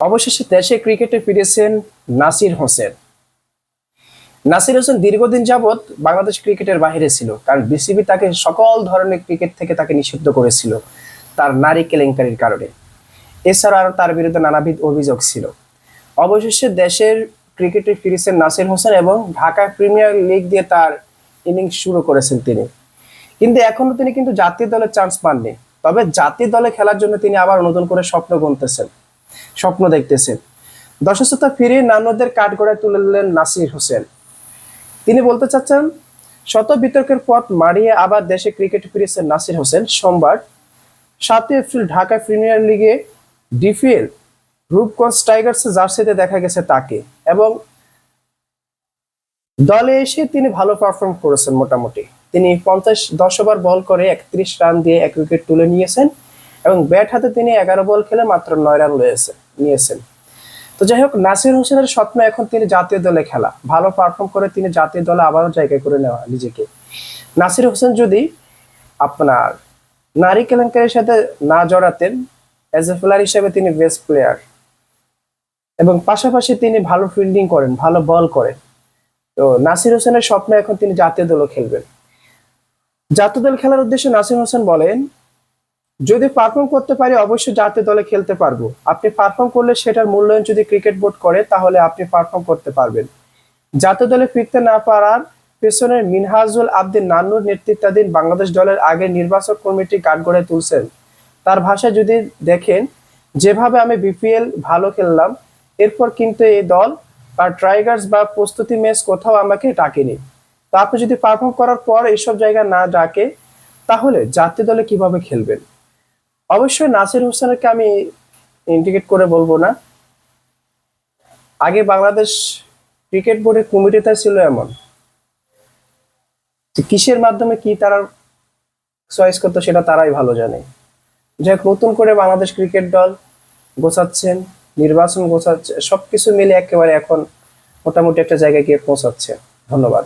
অবশেষে দেশে ক্রিকেটে ফিরেছেন নাসির হোসেন। নাসির হোসেন দীর্ঘদিন যাবৎ বাংলাদেশ ক্রিকেটের বাইরে ছিল। কারণ বিসিবি তাকে সকল ধরনের ক্রিকেট থেকে তাকে নিষিদ্ধ করেছিল তার নারী কেলেঙ্কারির কারণে। এছাড়া আরও তার বিরুদ্ধে নানাবিধ অভিযোগ ছিল। অবশেষে দেশের ক্রিকেটে ফিরেছেন নাসির হোসেন এবং ঢাকা প্রিমিয়ার লিগ দিয়ে তার ইনিংস শুরু করেছেন তিনি। কিন্তু এখনও তিনি কিন্তু জাতীয় দলের চান্স পাননি। তবে জাতীয় দলে খেলার জন্য তিনি আবার নতুন করে স্বপ্ন গুনতেছেন। স্বপ্ন দেখতেছেন। দর্শকতা ফিরিয়ে নান্যদের কাঠগড়ায় তুলে দিলেন নাসির হোসেন। তিনি বলতে চাচ্ছেন, শত বিতর্কের পথ মারিয়ে আবার দেশে ক্রিকেট ফিরেছেন নাসির হোসেন সোমবার। সাতই এপ্রিল ঢাকা প্রিমিয়ার লিগে ডিপিএল রূপগঞ্জ টাইগার্স জার্সিতে দেখা গেছে তাকে এবং দলে এসে তিনি ভালো পারফর্ম করেছেন মোটামুটি। তিনি পঞ্চাশ দশ ওভার বল করে একত্রিশ রান দিয়ে এক উইকেট তুলে নিয়েছেন। এবং ব্যাট হাতে তিনি এগারো বল খেলে মাত্র নয় রান লয়েছে নিয়েছেন। তো যাই হোক, নাসির হোসেনের স্বপ্ন এখন তিনি জাতীয় দলে খেলা। ভালো পারফর্ম করে তিনি জাতীয় দলে আবারও জায়গা করে নেওয়া নিজেকে। নাসির হোসেন যদি আপনার নারী কেলেঙ্কারির সাথে না জড়াতেন অ্যাজ এ প্লেয়ার হিসেবে তিনি বেস্ট প্লেয়ার এবং পাশাপাশি তিনি ভালো ফিল্ডিং করেন, ভালো বল করেন। তো নাসির হোসেনের স্বপ্ন এখন তিনি জাতীয় দলও খেলবেন। জাতীয় দল খেলার উদ্দেশ্যে নাসির হোসেন বলেন যদি পারফর্ম করতে পারি, অবশ্যই জাতীয় দলে খেলতে পারব। আপনি পারফর্ম করলে সেটার মূল্যায়ন যদি ক্রিকেট বোর্ড করে, তাহলে আপনি পারফর্ম করতে পারবেন। জাতীয় দলে ফিরতে না পারার পেছনে মিনহাজুল আব্দিন নান্নুর নেতৃত্বাধীন বাংলাদেশ দলের আগে নির্বাচক কমিটি কাঠগড়ায় তুলছেন। তার ভাষায় যদি দেখেন, যেভাবে আমি বিপিএল ভালো খেললাম, এরপর কিন্তু এই দল বা ট্রাইগার্স বা প্রস্তুতি ম্যাচ কোথাও আমাকে ডাকেনি। তো আপনি যদি পারফর্ম করার পর এইসব জায়গা না ডাকে, তাহলে জাতীয় দলে কীভাবে খেলবেন? অবশ্যই নাসির হোসেনকে আমি ইন্ডিকেট করে বলব না। আগে বাংলাদেশ ক্রিকেট বোর্ডের কমিটিটা ছিল এমন কিসের মাধ্যমে কি তারা চয়েস করতো সেটা তারাই ভালো জানে। যাই নতুন করে বাংলাদেশ ক্রিকেট দল গোছাচ্ছেন, নির্বাচন গোছাচ্ছে, সবকিছু মিলে একেবারে এখন মোটামুটি একটা জায়গায় গিয়ে পৌঁছাচ্ছে। ধন্যবাদ।